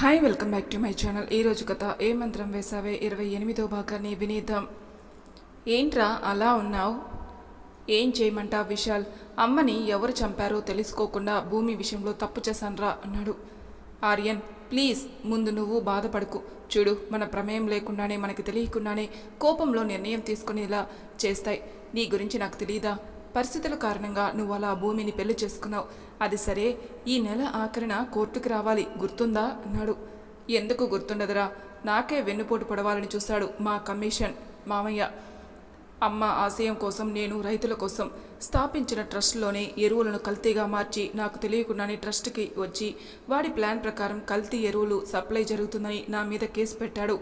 Hi welcome back to my channel ఈ రోజు కథ ఏ మంత్రం వేసావే ఇరవై ఎనిమిదో భాగాన్ని వినీద్దాం. ఏంట్రా అలా ఉన్నావు? ఏం చేయమంటా విశాల్? అమ్మని ఎవరు చంపారో తెలుసుకోకుండా భూమి విషయంలో తప్పు చేశాన్రా అన్నాడు. ఆర్యన్ ప్లీజ్ ముందు నువ్వు బాధపడకు. చూడు మన ప్రమేయం లేకుండానే మనకి తెలియకుండానే కోపంలో నిర్ణయం తీసుకునేలా చేస్తాయి. నీ గురించి నాకు తెలియదా పరిస్థితుల కారణంగా నువ్వు అలా భూమిని పెళ్ళి చేసుకున్నావు. అది సరే ఈ నెల ఆఖరిన కోర్టుకి రావాలి. గుర్తుందా? అన్నాడు. ఎందుకు గుర్తుండదురా? నాకే వెన్నుపోటు పడవాలని చూశాడు మా కమిషన్ మామయ్య. అమ్మ ఆశయం కోసం నేను రైతుల కోసం స్థాపించిన ట్రస్ట్లోనే ఎరువులను కల్తీగా మార్చి నాకు తెలియకుండానే ట్రస్ట్కి వచ్చి వాడి ప్లాన్ ప్రకారం కల్తీ ఎరువులు సప్లై జరుగుతుందని నా మీద కేసు పెట్టాడు.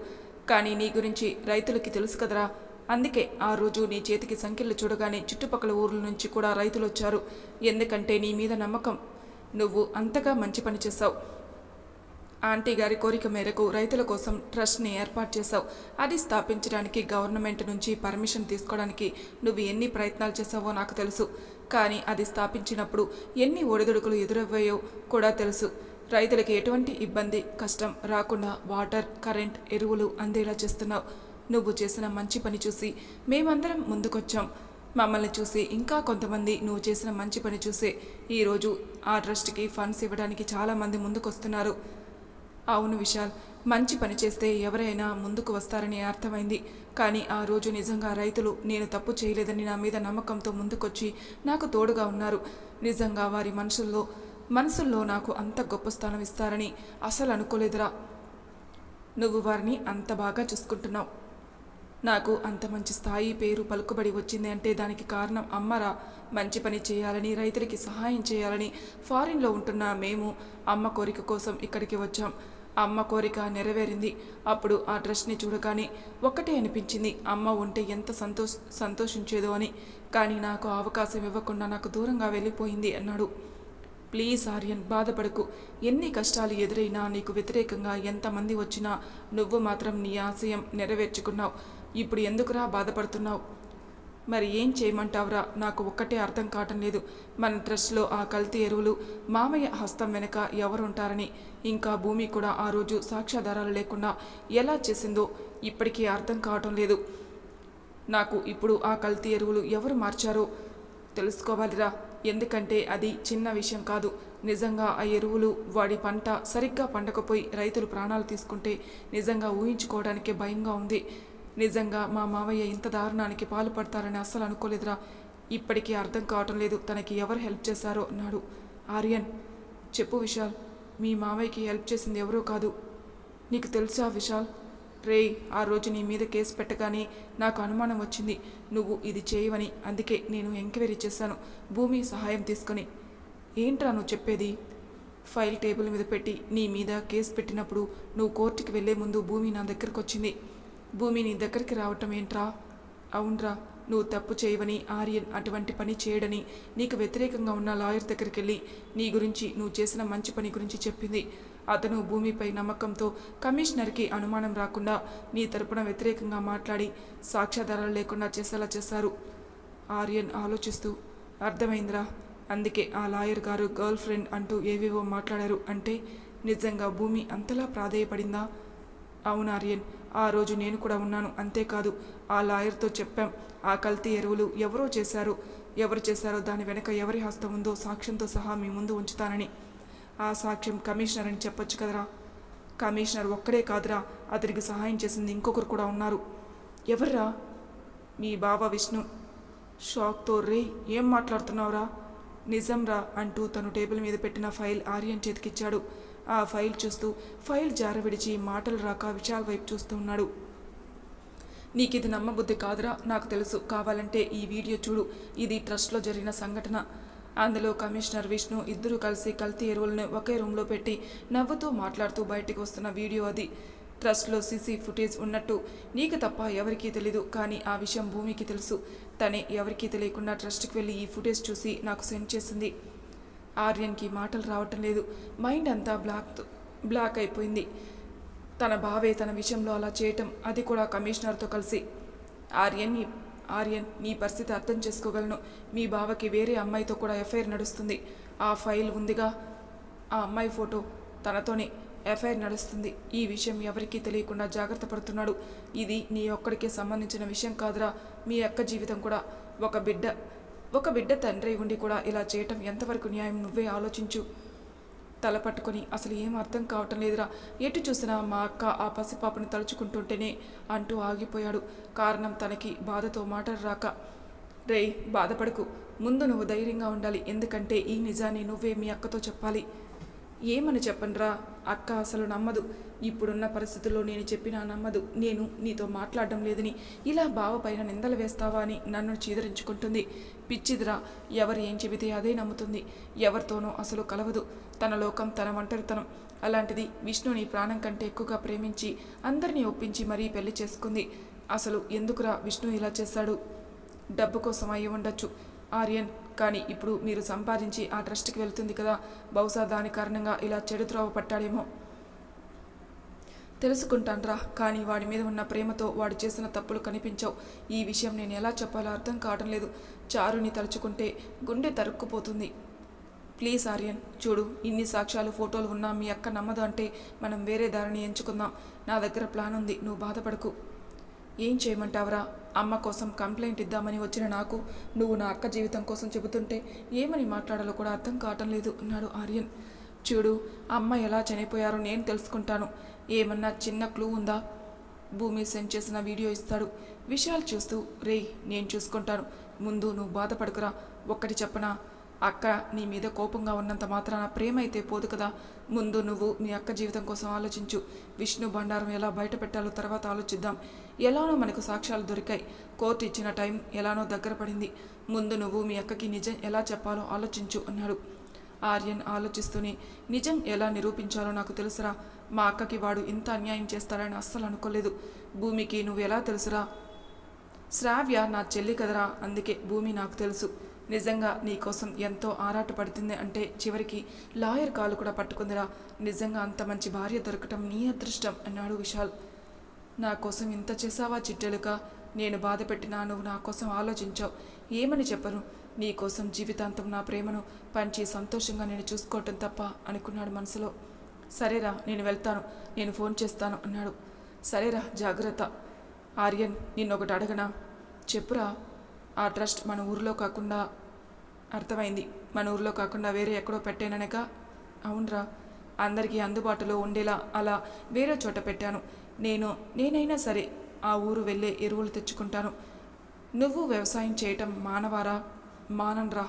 కానీ నీ గురించి రైతులకి తెలుసు కదరా అందుకే ఆ రోజు నీ చేతికి సంఖ్యలు చూడగానే చుట్టుపక్కల ఊర్ల నుంచి కూడా రైతులు వచ్చారు. ఎందుకంటే నీ మీద నమ్మకం. నువ్వు అంతగా మంచి పని చేశావు. ఆంటీ గారి కోరిక మేరకు రైతుల కోసం ట్రస్ట్ని ఏర్పాటు చేశావు. అది స్థాపించడానికి గవర్నమెంట్ నుంచి పర్మిషన్ తీసుకోవడానికి నువ్వు ఎన్ని ప్రయత్నాలు చేసావో నాకు తెలుసు. కానీ అది స్థాపించినప్పుడు ఎన్ని ఒడిదుడుకులు ఎదురయ్యాయో కూడా తెలుసు. రైతులకు ఎటువంటి ఇబ్బంది కష్టం రాకుండా వాటర్ కరెంట్ ఎరువులు అందేలా చేస్తున్నావు. నువ్వు చేసిన మంచి పని చూసి మేమందరం ముందుకొచ్చాం. మమ్మల్ని చూసి ఇంకా కొంతమంది నువ్వు చేసిన మంచి పని చూసే ఈరోజు ఆ ట్రస్ట్కి ఫండ్స్ ఇవ్వడానికి చాలామంది ముందుకొస్తున్నారు. అవును విశాల్ మంచి పని చేస్తే ఎవరైనా ముందుకు వస్తారని అర్థమైంది. కానీ ఆ రోజు నిజంగా రైతులు నేను తప్పు చేయలేదని నా మీద నమ్మకంతో ముందుకొచ్చి నాకు తోడుగా ఉన్నారు. నిజంగా వారి మనసుల్లో మనసుల్లో నాకు అంత గొప్ప స్థానం ఇస్తారని అసలు అనుకోలేదురా. నువ్వు వారిని అంత బాగా చూసుకుంటున్నావు. నాకు అంత మంచి స్థాయి పేరు పలుకుబడి వచ్చింది అంటే దానికి కారణం అమ్మరా. మంచి పని చేయాలని రైతులకి సహాయం చేయాలని ఫారిన్లో ఉంటున్న మేము అమ్మ కోరిక కోసం ఇక్కడికి వచ్చాం. అమ్మ కోరిక నెరవేరింది. అప్పుడు ఆ డ్రెస్ని చూడగానే ఒక్కటే అనిపించింది. అమ్మ ఉంటే ఎంత సంతోష సంతోషించేదో అని. కానీ నాకు అవకాశం ఇవ్వకుండా నాకు దూరంగా వెళ్ళిపోయింది అన్నాడు. ప్లీజ్ ఆర్యన్ బాధపడకు. ఎన్ని కష్టాలు ఎదురైనా నీకు వ్యతిరేకంగా ఎంతమంది వచ్చినా నువ్వు మాత్రం నీ ఆశయం నెరవేర్చుకున్నావు. ఇప్పుడు ఎందుకురా బాధపడుతున్నావు? మరి ఏం చేయమంటావురా? నాకు ఒక్కటే అర్థం కావటం లేదు. మన ట్రస్ట్లో ఆ కల్తీ ఎరువులు మామయ్య హస్తం వెనక ఎవరుంటారని. ఇంకా భూమి కూడా ఆ రోజు సాక్ష్యాధారాలు లేకుండా ఎలా చేసిందో ఇప్పటికీ అర్థం కావటం లేదు. నాకు ఇప్పుడు ఆ కల్తీ ఎరువులు ఎవరు మార్చారో తెలుసుకోవాలిరా. ఎందుకంటే అది చిన్న విషయం కాదు. నిజంగా ఆ ఎరువులు వాడి పంట సరిగ్గా పండకపోయి రైతులు ప్రాణాలు తీసుకుంటే నిజంగా ఊహించుకోవడానికే భయంగా ఉంది. నిజంగా మా మావయ్య ఇంత దారుణానికి పాల్పడతారని అస్సలు అనుకోలేదురా. ఇప్పటికీ అర్థం కావటం లేదు తనకి ఎవరు హెల్ప్ చేశారో అన్నాడు ఆర్యన్. చెప్పు విశాల్ మీ మావయ్యకి హెల్ప్ చేసింది ఎవరో కాదు. నీకు తెలుసా విశాల్? రే ఆ రోజు నీ మీద కేసు పెట్టగానే నాకు అనుమానం వచ్చింది. నువ్వు ఇది చేయవని అందుకే నేను ఎంక్వైరీ చేశాను. భూమి సహాయం తీసుకొని. ఏంట్రా నువ్వు చెప్పేది? ఫైల్ టేబుల్ మీద పెట్టి నీ మీద కేసు పెట్టినప్పుడు నువ్వు కోర్టుకి వెళ్ళే ముందు భూమి నా దగ్గరకు వచ్చింది భూమి నీ దగ్గరికి రావటం ఏంట్రా? అవునరా నువ్వు తప్పు చేయవని ఆర్యన్ అటువంటి పని చేయడని నీకు వ్యతిరేకంగా ఉన్న లాయర్ దగ్గరికి వెళ్ళి నీ గురించి నువ్వు చేసిన మంచి పని గురించి చెప్పింది. అతను భూమిపై నమ్మకంతో కమిషనర్కి అనుమానం రాకుండా నీ తరపున వ్యతిరేకంగా మాట్లాడి సాక్ష్యాధారాలు లేకుండా చేసేలా చేశారు. ఆర్యన్ ఆలోచిస్తూ అర్థమైందిరా అందుకే ఆ లాయర్ గారు గర్ల్ ఫ్రెండ్ అంటూ ఏవేవో మాట్లాడారు అంటే నిజంగా భూమి అంతలా ప్రాధేయపడిందా? అవును ఆర్యన్ ఆ రోజు నేను కూడా ఉన్నాను. అంతేకాదు ఆ లాయర్తో చెప్పాం. ఆ కల్తీ ఎరువులు ఎవరో చేశారు. ఎవరు చేశారో దాని వెనక ఎవరి హస్తం ఉందో సాక్ష్యంతో సహా మీ ముందు ఉంచుతానని. ఆ సాక్ష్యం కమిషనర్ అని చెప్పొచ్చు కదరా. కమిషనర్ ఒక్కడే కాదురా. అతనికి సహాయం చేసింది ఇంకొకరు కూడా ఉన్నారు. ఎవర్రా? మీ బావ విష్ణు. షాక్తో రే ఏం మాట్లాడుతున్నావురా? నిజంరా అంటూ తను టేబుల్ మీద పెట్టిన ఫైల్ ఆర్యన్ చేతికిచ్చాడు. ఆ ఫైల్ చూస్తూ ఫైల్ జార విడిచి మాటలు రాక విశాల్ వైపు చూస్తూ ఉన్నాడు. నీకు ఇది నమ్మబుద్ధి కాదురా నాకు తెలుసు. కావాలంటే ఈ వీడియో చూడు. ఇది ట్రస్ట్లో జరిగిన సంఘటన. అందులో కమిషనర్ విష్ణు ఇద్దరు కలిసి కల్తీ ఎరువులను ఒకే రూమ్లో పెట్టి నవ్వుతూ మాట్లాడుతూ బయటికి వస్తున్న వీడియో అది. ట్రస్ట్లో సీసీ ఫుటేజ్ ఉన్నట్టు. నీకు తప్ప ఎవరికీ తెలీదు కానీ ఆ విషయం భూమికి తెలుసు. తనే ఎవరికీ తెలియకుండా ట్రస్ట్కి వెళ్ళి ఈ ఫుటేజ్ చూసి నాకు సెండ్ చేసింది. ఆర్యన్కి మాటలు రావటం లేదు. మైండ్ అంతా బ్లాక్ బ్లాక్ అయిపోయింది. తన బావే తన విషయంలో అలా చేయటం అది కూడా కమిషనర్తో కలిసి. ఆర్యన్ నీ ఆర్యన్ నీ పరిస్థితి అర్థం చేసుకోగలను. మీ బావకి వేరే అమ్మాయితో కూడా ఎఫ్ఐఆర్ నడుస్తుంది. ఆ ఫైల్ ఉందిగా? ఆ అమ్మాయి ఫోటో తనతోనే ఎఫ్ఐఆర్ నడుస్తుంది. ఈ విషయం ఎవరికీ తెలియకుండా జాగ్రత్త పడుతున్నాడు. ఇది నీ ఒక్కడికే సంబంధించిన విషయం కాదురా. మీ అక్క జీవితం కూడా ఒక బిడ్డ. ఒక బిడ్డ తండ్రి ఉండి కూడా ఇలా చేయటం ఎంతవరకు న్యాయం నువ్వే ఆలోచించు. తల పట్టుకొని అసలు ఏం అర్థం కావటం లేదురా. ఎటు చూసినా మా అక్క ఆ పసిపాపను తలుచుకుంటుంటేనే అంటూ ఆగిపోయాడు. కారణం తనకి బాధతో మాటలు రాక. రేయ్ బాధపడకు. ముందు నువ్వు ధైర్యంగా ఉండాలి. ఎందుకంటే ఈ నిజాన్ని నువ్వే మీ అక్కతో చెప్పాలి. ఏమని చెప్పనురా? అక్క అసలు నమ్మదు. ఇప్పుడున్న పరిస్థితుల్లో నేను చెప్పినా నమ్మదు. నేను నీతో మాట్లాడడం లేదని. ఇలా బావ పైన నిందలు వేస్తావా అని నన్ను చీదరించుకుంటుంది. పిచ్చిదిరా ఎవరు ఏం చెబితే అదే నమ్ముతుంది. ఎవరితోనూ అసలు కలవదు. తన లోకం తన ఒంటరితనం. అలాంటిది విష్ణుని ప్రాణం కంటే ఎక్కువగా ప్రేమించి అందరినీ ఒప్పించి మరీ పెళ్ళి చేసుకుంది. అసలు ఎందుకురా విష్ణు ఇలా చేశాడు? డబ్బు కోసం అయి ఉండొచ్చు. ఆర్యన్ కానీ ఇప్పుడు మీరు సంపాదించి ఆ ట్రస్ట్కి వెళ్తుంది కదా. బహుశా దాని కారణంగా ఇలా చెడు త్రోవ పట్టాడేమో. తెలుసుకుంటాన్రా కానీ వాడి మీద ఉన్న ప్రేమతో వాడు చేసిన తప్పులు కనిపించవు. ఈ విషయం నేను ఎలా చెప్పాలో అర్థం కావడం లేదు. చారుని తలుచుకుంటే గుండె తరుక్కుపోతుంది. ప్లీజ్ ఆర్యన్ చూడు ఇన్ని సాక్ష్యాలు ఫోటోలు ఉన్నా మీ అక్క నమ్మదు అంటే మనం వేరే దారిని ఎంచుకుందాం. నా దగ్గర ప్లాన్ ఉంది నువ్వు బాధపడకు. ఏం చేయమంటావరా? అమ్మ కోసం కంప్లైంట్ ఇద్దామని వచ్చిన నాకు నువ్వు నా అక్క జీవితం కోసం చెబుతుంటే ఏమని మాట్లాడాలో కూడా అర్థం కావటం లేదు అన్నాడు ఆర్యన్. చూడు అమ్మ ఎలా చనిపోయారో నేను తెలుసుకుంటాను. ఏమన్నా చిన్న క్లూ ఉందా? భూమి సెండ్ చేసిన వీడియో ఇస్తాడు. విషయాలు చూస్తూ రే నేను చూసుకుంటాను. ముందు నువ్వు బాధపడకురా. ఒక్కటి చెప్పనా? అక్క నీ మీద కోపంగా ఉన్నంత మాత్రాన ప్రేమ అయితే పోదు కదా. ముందు నువ్వు మీ అక్క జీవితం కోసం ఆలోచించు. విష్ణు భండారం ఎలా బయట పెట్టాలో తర్వాత ఆలోచిద్దాం. ఎలానో మనకు సాక్ష్యాలు దొరికాయి. కోర్టు ఇచ్చిన టైం ఎలానో దగ్గర పడింది. ముందు నువ్వు మీ అక్కకి నిజం ఎలా చెప్పాలో ఆలోచించు అన్నాడు. ఆర్యన్ ఆలోచిస్తూనే నిజం ఎలా నిరూపించాలో నాకు తెలుసురా. మా అక్కకి వాడు ఇంత అన్యాయం చేస్తాడని అస్సలు అనుకోలేదు. భూమికి నువ్వు ఎలా తెలుసురా? శ్రావ్య నా చెల్లి కదరా. అందుకే భూమి నాకు తెలుసు. నిజంగా నీకోసం ఎంతో ఆరాటపడుతుంది అంటే చివరికి లాయర్ కాలు కూడా పట్టుకుందిరా. నిజంగా అంత మంచి భార్య దొరకటం నీ అదృష్టం అన్నాడు విశాల్. నా కోసం ఇంత చేసావా చిట్టెలుక? నేను బాధ పెట్టినా నువ్వు నా కోసం ఆలోచించావు. ఏమని చెప్పను? నీ కోసం జీవితాంతం నా ప్రేమను పంచి సంతోషంగా నేను చూసుకోవటం తప్ప అనుకున్నాడు మనసులో. సరేరా నేను వెళ్తాను. నేను ఫోన్ చేస్తాను అన్నాడు. సరేరా జాగ్రత్త. ఆర్యన్ నిన్నొకటి అడగనా? చెప్పురా. ఆ ట్రస్ట్ మన ఊరిలో కాకుండా అర్థమైంది. మన ఊరిలో కాకుండా వేరే ఎక్కడో పెట్టాననక అవునరా అందరికీ అందుబాటులో ఉండేలా అలా వేరే చోట పెట్టాను. నేను నేనైనా సరే ఆ ఊరు వెళ్ళే ఎరువులు తెచ్చుకుంటాను. నువ్వు వ్యవసాయం చేయటం మానవారా? మానన్రా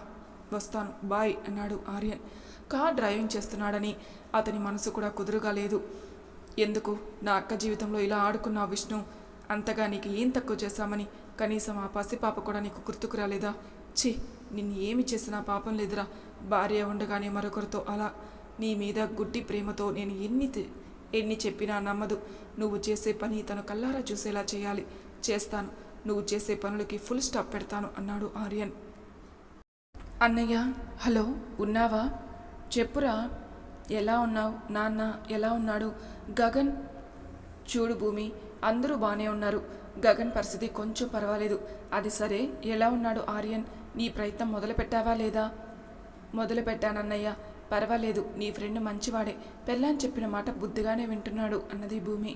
వస్తాను. బాయ్ అన్నాడు ఆర్యన్. కార్ డ్రైవింగ్ చేస్తున్నాడని అతని మనసు కూడా కుదురుగా లేదు. ఎందుకు? నా అక్క జీవితంలో ఇలా ఆడుకున్న విష్ణు. అంతగా నీకు ఏం తక్కువ చేశామని కనీసం ఆ పసిపాప కూడా నీకు గుర్తుకు రాలేదా? ఛీ నిన్ను ఏమి చేసినా పాపం లేదురా. భార్య ఉండగానే మరొకరితో అలా. నీ మీద గుడ్డి ప్రేమతో నేను ఎన్ని ఎన్ని చెప్పినా నమ్మదు. నువ్వు చేసే పని తను కల్లారా చూసేలా చేయాలి. చేస్తాను. నువ్వు చేసే పనులకి ఫుల్ స్టాప్ పెడతాను అన్నాడు ఆర్యన్. అన్నయ్య హలో ఉన్నావా? చెప్పురా. ఎలా ఉన్నావు? నాన్న ఎలా ఉన్నాడు? గగన్? చూడు భూమి అందరూ బాగానే ఉన్నారు. గగన్ పరిస్థితి కొంచెం పర్వాలేదు. అది సరే ఎలా ఉన్నాడు ఆర్యన్? నీ ప్రయత్నం మొదలుపెట్టావా లేదా? మొదలు పెట్టానన్నయ్య పర్వాలేదు నీ ఫ్రెండ్ మంచివాడే. పెళ్ళాని చెప్పిన మాట బుద్ధిగానే వింటున్నాడు అన్నది భూమి.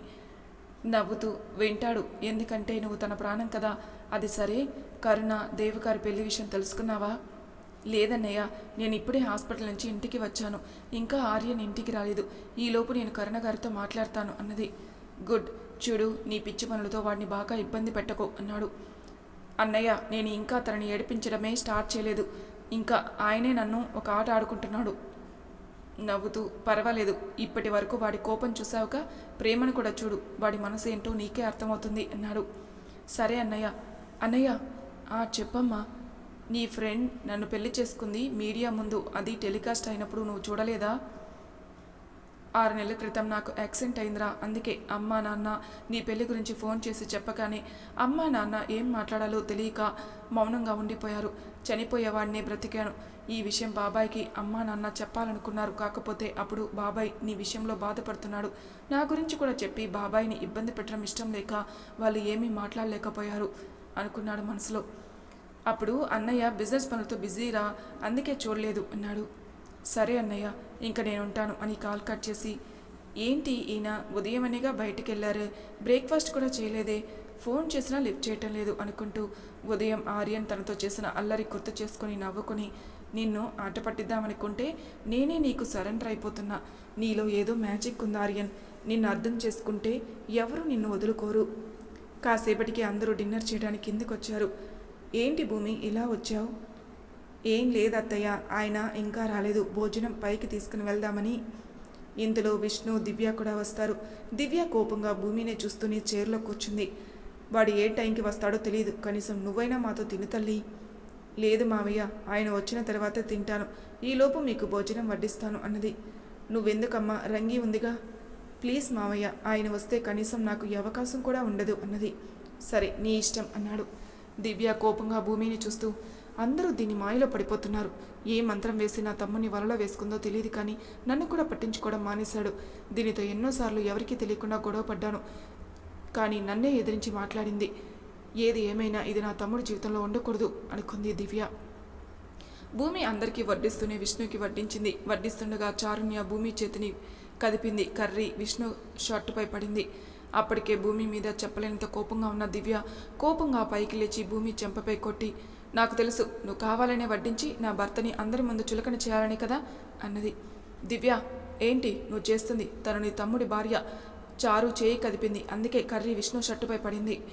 నవ్వుతూ వింటాడు ఎందుకంటే నువ్వు తన ప్రాణం కదా. అది సరే కరుణ దేవగారి పెళ్ళి విషయం తెలుసుకున్నావా? లేదన్నయ్య నేను ఇప్పుడే హాస్పిటల్ నుంచి ఇంటికి వచ్చాను. ఇంకా ఆర్యన్ ఇంటికి రాలేదు. ఈలోపు నేను కరుణ గారితో మాట్లాడతాను అన్నది. గుడ్ చూడు నీ పిచ్చి పనులతో వాడిని బాగా ఇబ్బంది పెట్టకు అన్నాడు. అన్నయ్య నేను ఇంకా తనని ఏడిపించడమే స్టార్ట్ చేయలేదు. ఇంకా ఆయనే నన్ను ఒక ఆట ఆడుకుంటున్నాడు. నవ్వుతూ పర్వాలేదు ఇప్పటి వరకు వాడి కోపం చూసావుక ప్రేమను కూడా చూడు వాడి మనసు ఏంటో నీకే అర్థమవుతుంది అన్నాడు. సరే అన్నయ్య. అన్నయ్య ఆ చెప్పమ్మా నీ ఫ్రెండ్ నన్ను పెళ్ళి చేసుకుంది మీడియా ముందు అది టెలికాస్ట్ అయినప్పుడు నువ్వు చూడలేదా? ఆరు నెలల క్రితం నాకు యాక్సిడెంట్ అయిందిరా. అందుకే అమ్మా నాన్న నీ పెళ్ళి గురించి ఫోన్ చేసి చెప్పగానే అమ్మా నాన్న ఏం మాట్లాడాలో తెలియక మౌనంగా ఉండిపోయారు. చనిపోయేవాడినే బ్రతికాను. ఈ విషయం బాబాయ్కి అమ్మా నాన్న చెప్పాలనుకున్నారు. కాకపోతే అప్పుడు బాబాయ్ నీ విషయంలో బాధపడుతున్నాడు. నా గురించి కూడా చెప్పి బాబాయ్ని ఇబ్బంది పెట్టడం ఇష్టం లేక వాళ్ళు ఏమీ మాట్లాడలేకపోయారు అనుకున్నాడు మనసులో. అప్పుడు అన్నయ్య బిజినెస్ పనులతో బిజీరా అందుకే చూడలేదు అన్నాడు. సరే అన్నయ్య ఇంక నేను ఉంటాను అని కాల్ కట్ చేసి ఏంటి ఈయన ఉదయమనేగా బయటికి వెళ్ళారు బ్రేక్ఫాస్ట్ కూడా చేయలేదే ఫోన్ చేసినా లిఫ్ట్ చేయటం లేదు అనుకుంటూ ఉదయం ఆర్యన్ తనతో చేసిన అల్లరి గుర్తు చేసుకొని నవ్వుకొని నిన్ను ఆట పట్టిద్దామనుకుంటే నేనే నీకు సరెండర్ అయిపోతున్నా. నీలో ఏదో మ్యాజిక్ ఉంది ఆర్యన్. నిన్ను అర్థం చేసుకుంటే ఎవరు నిన్ను వదులుకోరు. కాసేపటికి అందరూ డిన్నర్ చేయడానికి కిందకు వచ్చారు ఏంటి భూమి ఇలా వచ్చావు? ఏం లేదు అత్తయ్య ఆయన ఇంకా రాలేదు. భోజనం పైకి తీసుకుని వెళ్దామని. ఇందులో విష్ణు దివ్య కూడా వస్తారు. దివ్య కోపంగా భూమిని చూస్తూనే చైర్లో కూర్చుంది. వాడు ఏ టైంకి వస్తాడో తెలియదు కనీసం నువ్వైనా మాతో తిను తల్లి. లేదు మావయ్య ఆయన వచ్చిన తర్వాత తింటాను. ఈలోపు మీకు భోజనం వడ్డిస్తాను అన్నది. నువ్వెందుకమ్మా రంగి ఉందిగా? ప్లీజ్ మావయ్య ఆయన వస్తే కనీసం నాకు ఈ అవకాశం కూడా ఉండదు అన్నది. సరే నీ ఇష్టం అన్నాడు. దివ్య కోపంగా భూమిని చూస్తూ అందరూ దీని మాయలో పడిపోతున్నారు. ఏ మంత్రం వేసి నా తమ్ముని వలలో వేసుకుందో తెలియదు కానీ నన్ను కూడా పట్టించుకోవడం మానేశాడు. దీనితో ఎన్నోసార్లు ఎవరికీ తెలియకుండా గొడవ పడ్డాను. కానీ నన్నే ఎదిరించి మాట్లాడింది. ఏది ఏమైనా ఇది నా తమ్ముడి జీవితంలో ఉండకూడదు అనుకుంది దివ్య. భూమి అందరికీ వడ్డిస్తూనే విష్ణుకి వడ్డించింది. వడ్డిస్తుండగా చారుణ్య భూమి చేతిని కదిపింది. కర్రీ విష్ణు షర్టుపై పడింది. అప్పటికే భూమి మీద చెప్పలేనంత కోపంగా ఉన్న దివ్య కోపంగా పైకి లేచి భూమి చెంపపై కొట్టి నాకు తెలుసు నువ్వు కావాలనే వడ్డించి నా భర్తని అందరి ముందు చులకన చేయాలని కదా? అన్నది. దివ్య ఏంటి నువ్వు చేస్తుంది? తను నీ తమ్ముడి భార్య చారు చేయి కదిపింది. అందుకే కర్రీ విష్ణు షర్టుపై పడింది.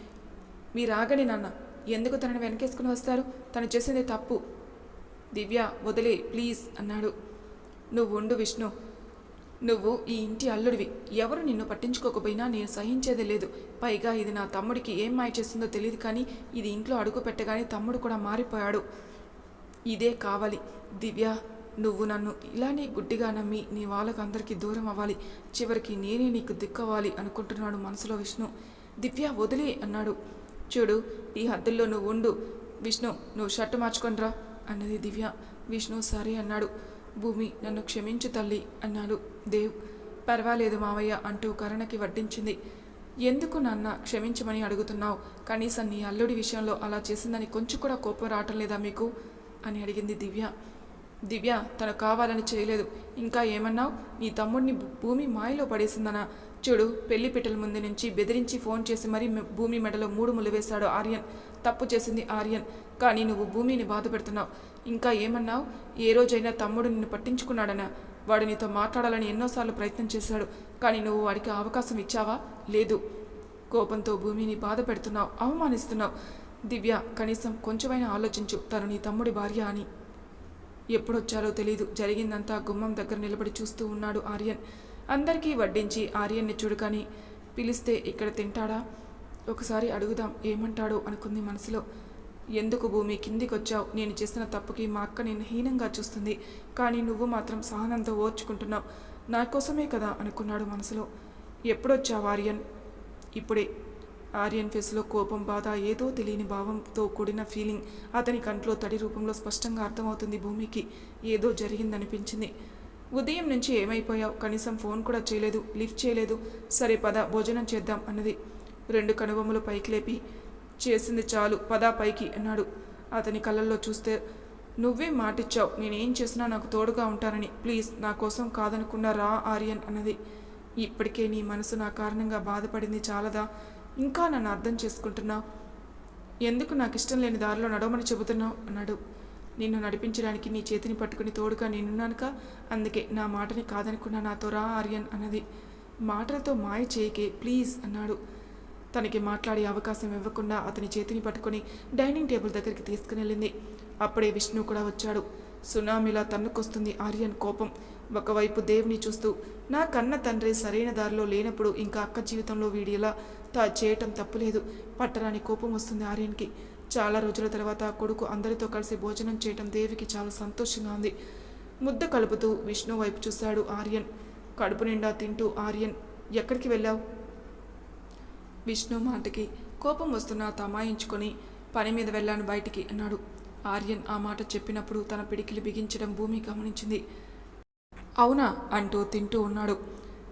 మీరాగని నాన్న. ఎందుకు తనని వెనకేసుకుని వస్తారు? తను చేసింది తప్పు. దివ్య వదిలే ప్లీజ్ అన్నాడు. నువ్వు ఉండు విష్ణు. నువ్వు ఈ ఇంటి అల్లుడివి. ఎవరు నిన్ను పట్టించుకోకపోయినా నేను సహించేదే లేదు. పైగా ఇది నా తమ్ముడికి ఏం మాయ చేస్తుందో తెలియదు కానీ ఇది ఇంట్లో అడుగు పెట్టగానే తమ్ముడు కూడా మారిపోయాడు. ఇదే కావాలి. దివ్య నువ్వు నన్ను ఇలానే గుడ్డిగా నమ్మి నీ వాళ్ళకు అందరికీ దూరం అవ్వాలి. చివరికి నేనే నీకు దిక్కవ్వాలి అనుకుంటున్నాడు మనసులో విష్ణు. దివ్య వదిలే అన్నాడు. చూడు ఈ హద్దుల్లో నువ్వు ఉండు. విష్ణు నువ్వు షర్టు మార్చుకొనిరా అన్నది దివ్య. విష్ణు సరే అన్నాడు. భూమి నన్ను క్షమించు తల్లి అన్నాడు. దేవ్ పర్వాలేదు మావయ్య అంటూ కరుణకి వడ్డించింది. ఎందుకు నాన్న క్షమించమని అడుగుతున్నావు? కనీసం నీ అల్లుడి విషయంలో అలా చేసిందని కొంచెం కూడా కోపం రావటం లేదా మీకు? అని అడిగింది దివ్య. దివ్య తను కావాలని చేయలేదు. ఇంకా ఏమన్నావు? నీ తమ్ముడిని భూమి మాయలో పడేసిందనా? చూడు పెళ్ళి పిట్టల ముందు నుంచి బెదిరించి ఫోన్ చేసి మరీ భూమి మెడలో మూడు ములు వేశాడు ఆర్యన్. తప్పు చేసింది ఆర్యన్. కానీ నువ్వు భూమిని బాధపెడుతున్నావు. ఇంకా ఏమన్నావు? ఏ రోజైనా తమ్ముడు నిన్ను పట్టించుకున్నాడనా? వాడు నీతో మాట్లాడాలని ఎన్నోసార్లు ప్రయత్నం చేశాడు. కానీ నువ్వు వాడికి అవకాశం ఇచ్చావా? లేదు. కోపంతో భూమిని బాధ పెడుతున్నావు అవమానిస్తున్నావు. దివ్య కనీసం కొంచెమైనా ఆలోచించు. తను నీ తమ్ముడి భార్య అని. ఎప్పుడొచ్చారో తెలీదు. జరిగిందంతా గుమ్మం దగ్గర నిలబడి చూస్తూ ఉన్నాడు ఆర్యన్. అందరికీ వడ్డించి ఆర్యన్ని చూడకని పిలిస్తే ఇక్కడ తింటాడా? ఒకసారి అడుగుదాం ఏమంటాడో అనుకుంది మనసులో. ఎందుకు భూమి కిందికొచ్చావు? నేను చేసిన తప్పుకి మా అక్క నేను హీనంగా చూస్తుంది. కానీ నువ్వు మాత్రం సహనంతో ఓర్చుకుంటున్నావు. నా కోసమే కదా అనుకున్నాడు మనసులో. ఎప్పుడొచ్చావు ఆర్యన్? ఇప్పుడే. ఆర్యన్ ఫేస్లో కోపం బాధ ఏదో తెలియని భావంతో కూడిన ఫీలింగ్. అతని కంట్లో తడి రూపంలో స్పష్టంగా అర్థమవుతుంది భూమికి. ఏదో జరిగిందనిపించింది. ఉదయం నుంచి ఏమైపోయావు? కనీసం ఫోన్ కూడా చేయలేదు లిఫ్ట్ చేయలేదు. సరే పద భోజనం చేద్దాం అన్నది. రెండు కనుబొమ్మలు పైకి లేపి చేసింది చాలు పదా పైకి అన్నాడు. అతని కళ్ళల్లో చూస్తే నువ్వే మాటిచ్చావు నేనేం చేసినా నాకు తోడుగా ఉంటానని. ప్లీజ్ నా కోసం కాదనుకున్న రా ఆర్యన్ అన్నది. ఇప్పటికే నీ మనసు నా కారణంగా బాధపడింది చాలదా? ఇంకా నన్ను అర్థం చేసుకుంటున్నావు? ఎందుకు నాకు ఇష్టం లేని దారిలో నడవమని చెబుతున్నావు? అన్నాడు. నిన్ను నడిపించడానికి నీ చేతిని పట్టుకుని తోడుగా నేనున్నానుక అందుకే నా మాటని కాదనుకున్న నాతో రా ఆర్యన్ అన్నది. మాటలతో మాయ చేయకే ప్లీజ్ అన్నాడు. తనకి మాట్లాడే అవకాశం ఇవ్వకుండా అతని చేతిని పట్టుకొని డైనింగ్ టేబుల్ దగ్గరికి తీసుకుని వెళ్ళింది అప్పుడే విష్ణు కూడా వచ్చాడు. సునామీలా తన్నుకొస్తుంది ఆర్యన్ కోపం. ఒకవైపు దేవుని చూస్తూ నా కన్న తండ్రి సరైన దారిలో లేనప్పుడు ఇంకా అక్క జీవితంలో వీడిలా తా చేయటం తప్పులేదు. పట్టరాని కోపం వస్తుంది ఆర్యన్కి. చాలా రోజుల తర్వాత కొడుకు అందరితో కలిసి భోజనం చేయటం దేవికి చాలా సంతోషంగా ఉంది. ముద్ద కలుపుతూ విష్ణు వైపు చూశాడు ఆర్యన్. కడుపు నిండా తింటూ ఆర్యన్ ఎక్కడికి వెళ్ళావు? విష్ణు మాటకి కోపం వస్తున్నా తమాయించుకొని పని మీద వెళ్ళాను బయటికి అన్నాడు. ఆర్యన్ ఆ మాట చెప్పినప్పుడు తన పిడికిలి బిగించడం భూమి గమనించింది. అవునా అంటూ తింటూ ఉన్నాడు.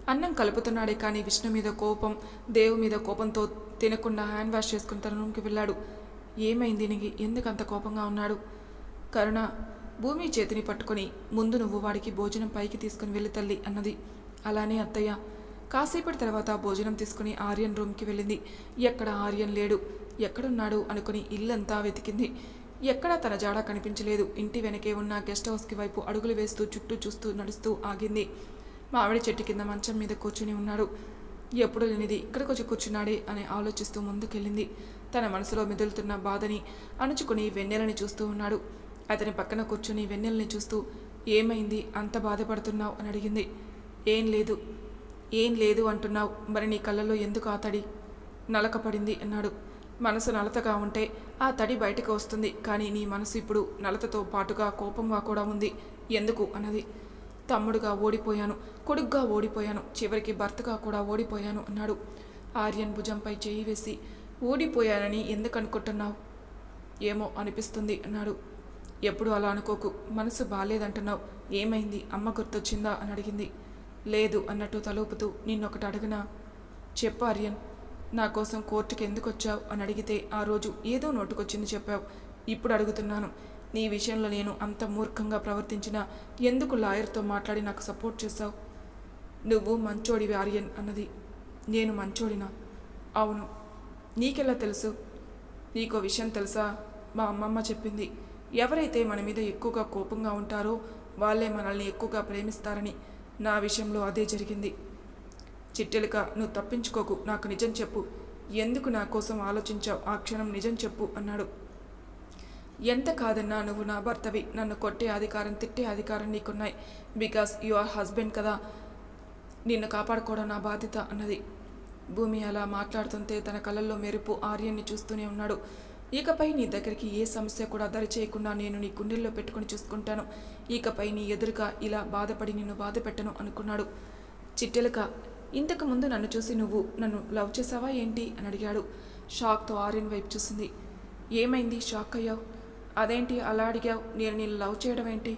అన్నం కలుపుతున్నాడే కానీ విష్ణు మీద కోపం దేవు మీద కోపంతో తినకుండా హ్యాండ్ వాష్ చేసుకుని తన రూమ్కి వెళ్ళాడు. ఏమైంది నీకు? ఎందుకంత కోపంగా ఉన్నాడు? కరుణ భూమి చేతిని పట్టుకొని ముందు నువ్వు వాడికి భోజనం పైకి తీసుకుని వెళ్ళి తల్లి అన్నది. అలానే అత్తయ్య కాసేపటి తర్వాత భోజనం తీసుకుని ఆర్యన్ రూమ్కి వెళ్ళింది. ఎక్కడ ఆర్యన్ లేడు? ఎక్కడున్నాడు? అనుకుని ఇల్లంతా వెతికింది. ఎక్కడా తన జాడ కనిపించలేదు. ఇంటి వెనకే ఉన్న గెస్ట్ హౌస్కి వైపు అడుగులు వేస్తూ చుట్టూ చూస్తూ నడుస్తూ ఆగింది. మామిడి చెట్టు కింద మంచం మీద కూర్చుని ఉన్నాడు. ఎప్పుడు లేనిది ఇక్కడికి వచ్చి కూర్చున్నాడే అని ఆలోచిస్తూ ముందుకెళ్ళింది. తన మనసులో మెదులుతున్న బాధని అణుచుకుని వెన్నెలని చూస్తూ ఉన్నాడు. అతని పక్కన కూర్చుని వెన్నెలని చూస్తూ ఏమైంది? అంత బాధపడుతున్నావు? అని అడిగింది. ఏం లేదు. ఏం లేదు అంటున్నావు. మరి నీ కళ్ళలో ఎందుకు ఆ తడి? నలక పడింది అన్నాడు. మనసు నలతగా ఉంటే ఆ తడి బయటకు వస్తుంది. కానీ నీ మనసు ఇప్పుడు నలతతో పాటుగా కోపంగా కూడా ఉంది. ఎందుకు అన్నది. తమ్ముడుగా ఓడిపోయాను. కొడుగ్గా ఓడిపోయాను. చివరికి భర్తగా కూడా ఓడిపోయాను అన్నాడు. ఆర్యన్ భుజంపై చేయి వేసి ఓడిపోయానని ఎందుకు అనుకుంటున్నావు? ఏమో అనిపిస్తుంది అన్నాడు. ఎప్పుడు అలా అనుకోకు. మనసు బాగాలేదంటున్నావు ఏమైంది? అమ్మ గుర్తొచ్చిందా? అని అడిగింది. లేదు అన్నట్టు తలూపుతూ నిన్నొకటి అడిగినా చెప్పు ఆర్యన్ నా కోసం కోర్టుకి ఎందుకు వచ్చావు అని అడిగితే ఆ రోజు ఏదో నోటుకొచ్చింది చెప్పావు. ఇప్పుడు అడుగుతున్నాను. నీ విషయంలో నేను అంత మూర్ఖంగా ప్రవర్తించినా ఎందుకు లాయర్తో మాట్లాడి నాకు సపోర్ట్ చేశావు? నువ్వు మంచోడివి ఆర్యన్ అన్నది. నేను మంచోడినా? అవును. నీకెలా తెలుసు? నీకో విషయం తెలుసా? మా అమ్మమ్మ చెప్పింది. ఎవరైతే మన మీద ఎక్కువగా కోపంగా ఉంటారో వాళ్ళే మనల్ని ఎక్కువగా ప్రేమిస్తారని నా విషయంలో అదే జరిగింది. చిట్టెలుక నువ్వు తప్పించుకోకు నాకు నిజం చెప్పు. ఎందుకు నా కోసం ఆలోచించావు? ఆ క్షణం నిజం చెప్పు అన్నాడు. ఎంత కాదన్నా నువ్వు నా భర్తవి. నన్ను కొట్టే అధికారం తిట్టే అధికారం నీకున్నాయి. బికాస్ యు ఆర్ హస్బెండ్ కదా. నిన్ను కాపాడుకోవడం నా బాధ్యత అన్నది. భూమి అలా మాట్లాడుతుంటే తన కళ్ళల్లో మెరుపు ఆర్యన్ని చూస్తూనే ఉన్నాడు. ఇకపై నీ దగ్గరికి ఏ సమస్య కూడా దరి చేయకుండా నేను నీ గుండెల్లో పెట్టుకుని చూసుకుంటాను. ఇకపై నీ ఎదురుగా ఇలా బాధపడి నిన్ను బాధ పెట్టను అనుకున్నాడు. చిట్టెలక ఇంతకు ముందు నన్ను చూసి నువ్వు నన్ను లవ్ చేసావా ఏంటి అని అడిగాడు. షాక్తో ఆర్యన్ వైపు చూసింది. ఏమైంది? షాక్ అయ్యావు? అదేంటి అలా అడిగావు? నేను నేను లవ్ చేయడం ఏంటి?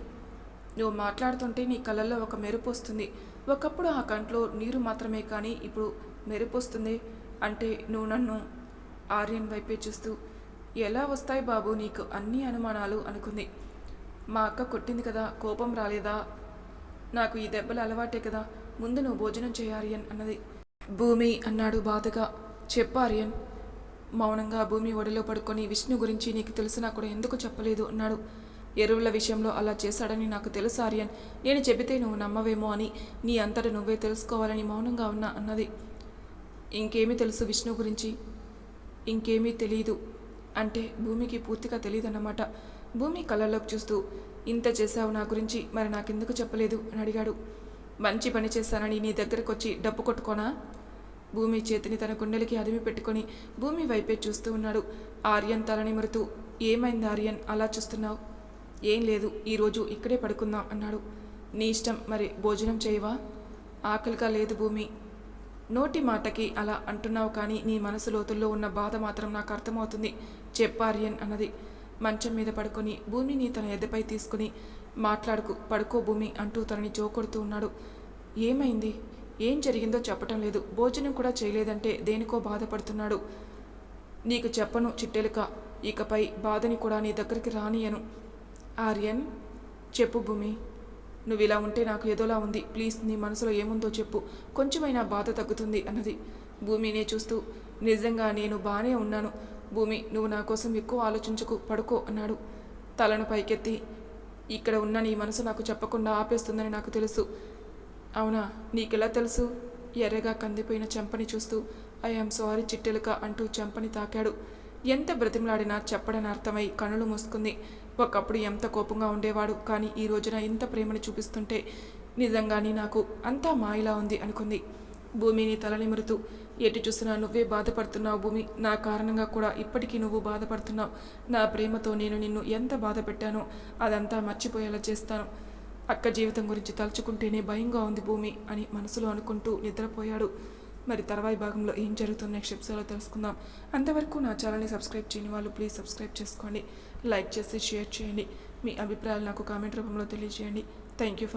నువ్వు మాట్లాడుతుంటే నీ కళ్ళల్లో ఒక మెరుపు వస్తుంది. ఒకప్పుడు ఆ కంట్లో నీరు మాత్రమే కానీ ఇప్పుడు మెరుపు వస్తుంది. అంటే నువ్వు నన్ను ఆర్యన్ వైపే చూస్తూ ఎలా వస్తాయి బాబు నీకు అన్ని అనుమానాలు? అనుకుంది. మా అక్క కొట్టింది కదా కోపం రాలేదా? నాకు ఈ దెబ్బలు అలవాటే కదా ముందు నువ్వు భోజనం చేయారియన్ అన్నది. భూమి అన్నాడు బాధగా. చెప్పారియన్ మౌనంగా భూమి ఒడిలో పడుకొని విష్ణు గురించి నీకు తెలిసినా కూడా ఎందుకు చెప్పలేదు అన్నాడు. ఎరువుల విషయంలో అలా చేశాడని నాకు తెలుసు ఆర్యన్. నేను చెబితే నువ్వు నమ్మవేమో అని నీ అంతట నువ్వే తెలుసుకోవాలని మౌనంగా ఉన్నా అన్నది. ఇంకేమీ తెలుసు విష్ణు గురించి? ఇంకేమీ తెలియదు అంటే భూమికి పూర్తిగా తెలియదన్నమాట. భూమి కళ్ళలోకి చూస్తూ ఇంత చేశావు నా గురించి మరి నాకెందుకు చెప్పలేదు? అని అడిగాడు. మంచి పని చేశానని నీ దగ్గరకు వచ్చి డబ్బు కొట్టుకోనా? భూమి చేతిని తన గుండెలకి అదిమి పెట్టుకొని భూమి వైపే చూస్తూ ఉన్నాడు. ఆర్యన్ తలని మరుతూ ఏమైంది ఆర్యన్? అలా చూస్తున్నావు? ఏం లేదు ఈరోజు ఇక్కడే పడుకుందాం అన్నాడు. నీ ఇష్టం మరి భోజనం చేయవా? ఆకలిగా లేదు భూమి. నోటి మాటకి అలా అంటున్నావు కానీ నీ మనసు లోతుల్లో ఉన్న బాధ మాత్రం నాకు అర్థమవుతుంది. చెప్పారియన్ అన్నది. మంచం మీద పడుకొని భూమిని తన ఎద్దపై తీసుకుని మాట్లాడుకు పడుకో భూమి అంటూ తనని జోకొడుతూ ఉన్నాడు. ఏమైంది? ఏం జరిగిందో చెప్పటం లేదు. భోజనం కూడా చేయలేదంటే దేనికో బాధపడుతున్నాడు. నీకు చెప్పను చిట్టెలుక ఇకపై బాధని కూడా నీ దగ్గరికి రానియను ఆర్యన్ చెప్పు భూమి. నువ్వు ఇలా ఉంటే నాకు ఏదోలా ఉంది. ప్లీజ్ నీ మనసులో ఏముందో చెప్పు. కొంచెమైనా బాధ తగ్గుతుంది అన్నది. భూమినే చూస్తూ నిజంగా నేను బాగానే ఉన్నాను. భూమి నువ్వు నా కోసం ఎక్కువ ఆలోచించకు పడుకో అన్నాడు. తలను పైకెత్తి ఇక్కడ ఉన్న నీ మనసు నాకు చెప్పకుండా ఆపేస్తుందని నాకు తెలుసు. అవునా నీకెలా తెలుసు? ఎర్రగా కందిపోయిన చెంపని చూస్తూ ఐఎమ్ సారీ చిట్టెలుక అంటూ చెంపని తాకాడు. ఎంత బ్రతిమలాడినా చెప్పడని అర్థమై కనులు మూసుకుంది. ఒకప్పుడు ఎంత కోపంగా ఉండేవాడు కానీ ఈ రోజున ఇంత ప్రేమని చూపిస్తుంటే నిజంగానే నాకు అంతా మాయలా ఉంది అనుకుంది. భూమిని తలనిమురుతూ ఎటు చూసినా నువ్వే బాధపడుతున్నావు భూమి. నా కారణంగా కూడా ఇప్పటికీ నువ్వు బాధపడుతున్నావు. నా ప్రేమతో నేను నిన్ను ఎంత బాధ పెట్టానో అదంతా మర్చిపోయేలా చేస్తాను. అక్క జీవితం గురించి తలుచుకుంటేనే భయంగా ఉంది భూమి అని మనసులో అనుకుంటూ నిద్రపోయాడు. మరి తర్వాయి భాగంలో ఏం జరుగుతుంది నెక్స్ట్ ఎపిసోడ్లో తెలుసుకుందాం. అంతవరకు నా ఛానల్ని సబ్స్క్రైబ్ చేయని వాళ్ళు ప్లీజ్ సబ్స్క్రైబ్ చేసుకోండి. లైక్ చేసి షేర్ చేయండి. మీ అభిప్రాయాలు నాకు కామెంట్ రూపంలో తెలియజేయండి. Thank you for